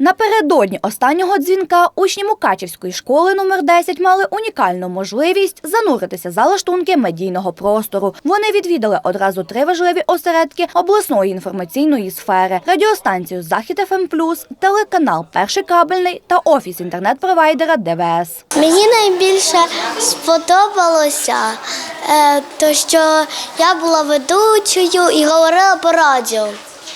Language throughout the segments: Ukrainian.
Напередодні останнього дзвінка учні Мукачівської школи номер 10 мали унікальну можливість зануритися за лаштунки медійного простору. Вони відвідали одразу три важливі осередки обласної інформаційної сфери: радіостанцію Захід ФМ+, телеканал Перший кабельний та офіс інтернет-провайдера ДВС. Мені найбільше сподобалося, е, то що я була ведучою і говорила по радіо.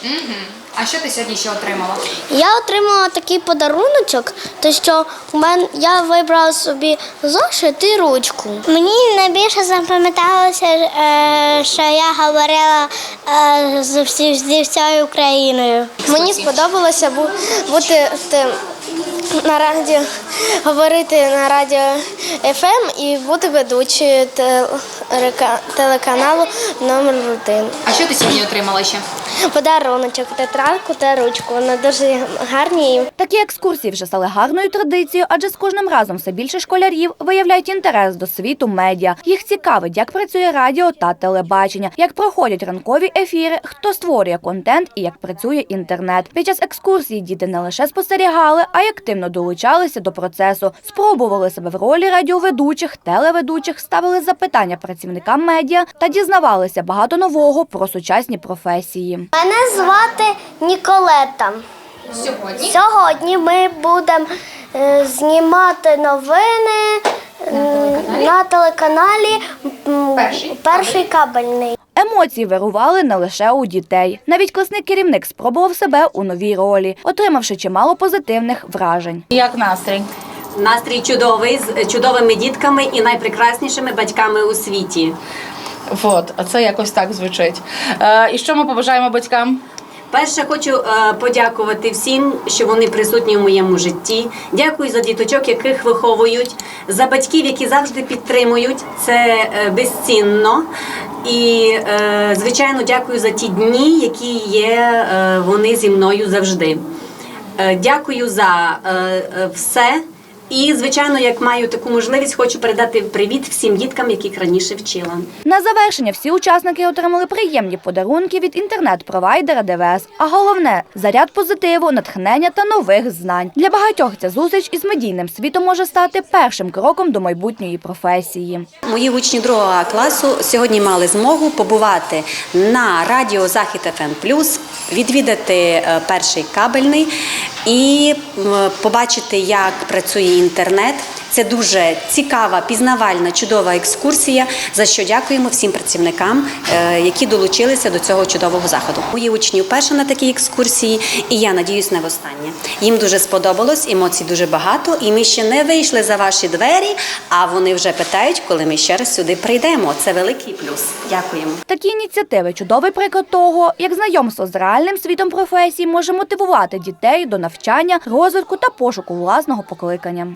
Угу. А що ти сьогодні ще отримала? Я отримала такий подаруночок, то що у мене я вибрала собі зошит і ручку. Мені найбільше запам'яталося, е, що я говорила е, з всією Україною. Мені сподобалося бути на радіо, говорити на радіо ФМ і бути ведучою телеканалу номер один. А що ти сьогодні отримала ще? Подаруночок, тетрадку та ручку. Вони дуже гарні. Такі екскурсії вже стали гарною традицією, адже з кожним разом все більше школярів виявляють інтерес до світу медіа. Їх цікавить, як працює радіо та телебачення, як проходять ранкові ефіри, хто створює контент і як працює інтернет. Під час екскурсії діти не лише спостерігали, а й активно долучалися до процесу, спробували себе в ролі радіоведучих, телеведучих, ставили запитання працівникам медіа та дізнавалися багато нового про сучасні професії. Мене звати Ніколета. Сьогодні. Сьогодні ми будемо е, знімати новини м, на телеканалі Перший. Перший кабельний. Емоції вирували не лише у дітей. Навіть класний керівник спробував себе у новій ролі, отримавши чимало позитивних вражень. Як настрій? Настрій чудовий з чудовими дітками і найпрекраснішими батьками у світі. От, а це якось так звучить. Е, і що ми побажаємо батькам? Перше, хочу е, подякувати всім, що вони присутні в моєму житті. Дякую за діточок, яких виховують, за батьків, які завжди підтримують. Це е, безцінно. І, е, звичайно, дякую за ті дні, які є е, вони зі мною завжди. Е, Дякую за все. І, звичайно, як маю таку можливість, хочу передати привіт всім діткам, яких раніше вчила. На завершення всі учасники отримали приємні подарунки від інтернет-провайдера ДВС. А головне заряд позитиву, натхнення та нових знань. Для багатьох ця зустріч із медійним світом може стати першим кроком до майбутньої професії. Мої учні другого класу сьогодні мали змогу побувати на радіо Захід ФМ+, відвідати е, перший кабельний і побачити, як працює інтернет. Це дуже цікава, пізнавальна, чудова екскурсія. За що дякуємо всім працівникам, е, які долучилися до цього чудового заходу. Мої учні вперше на такій екскурсії, і я надіюсь не востаннє. Їм дуже сподобалось, емоцій дуже багато, і ми ще не вийшли за ваші двері. А вони вже питають, коли ми ще раз сюди прийдемо. Це великий плюс. Дякуємо. Такі ініціативи чудовий приклад того, як знайомство з реальним світом професії може мотивувати дітей до навчання, розвитку та пошуку власного покликання.